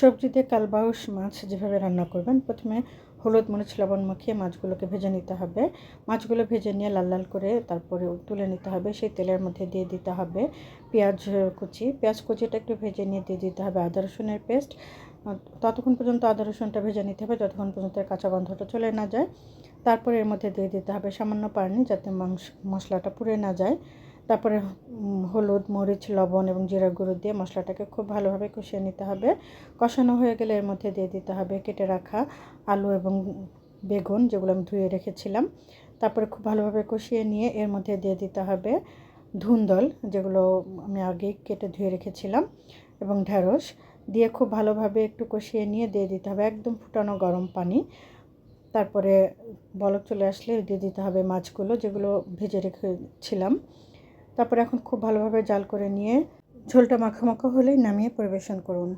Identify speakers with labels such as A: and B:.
A: সবজি দিয়ে কালবাউস মাছ যেভাবে রান্না করবেন, প্রথমে হলুদ মরিচ, লবণ মাখিয়ে মাছগুলোকে ভেজে নিতে হবে। মাছগুলো ভেজে নিয়ে লাল লাল করে তারপরে তুলে নিতে হবে। সেই তেলের মধ্যে দিয়ে দিতে হবে পেঁয়াজ কুচি। পেঁয়াজ কুচিটা একটু ভেজে নিয়ে দিয়ে দিতে হবে আদা রসুনের পেস্ট। ততক্ষণ পর্যন্ত আদা রসুনটা ভেজে নিতে হবে, যতক্ষণ পর্যন্ত কাঁচা গন্ধটা চলে না যায়। তারপরে এর মধ্যে দিয়ে দিতে হবে সামান্য পানি যাতে মাংস মশলাটা পুড়ে না যায়। তারপরে হলুদ, মরিচ, লবণ এবং জিরা গুঁড়ো দিয়ে মশলাটাকে খুব ভালোভাবে কষিয়ে নিতে হবে। কষানো হয়ে গেলে এর মধ্যে দিয়ে দিতে হবে কেটে রাখা আলু এবং বেগুন যেগুলো আমি ধুয়ে রেখেছিলাম। তারপরে খুব ভালোভাবে কষিয়ে নিয়ে এর মধ্যে দিয়ে দিতে হবে ধুন্দল যেগুলো আমি আগেই কেটে ধুয়ে রেখেছিলাম এবং ঢ্যাঁড়স দিয়ে খুব ভালোভাবে একটু কষিয়ে নিয়ে দিয়ে দিতে হবে একদম ফুটানো গরম পানি। তারপরে বলক চলে আসলে দিয়ে দিতে হবে মাছগুলো যেগুলো ভেজে রেখেছিলাম। তারপরে এখন খুব ভালোভাবে জাল করে নিয়ে ঝোলটা মাখা মাখা হলেই নামিয়ে পরিবেশন করুন।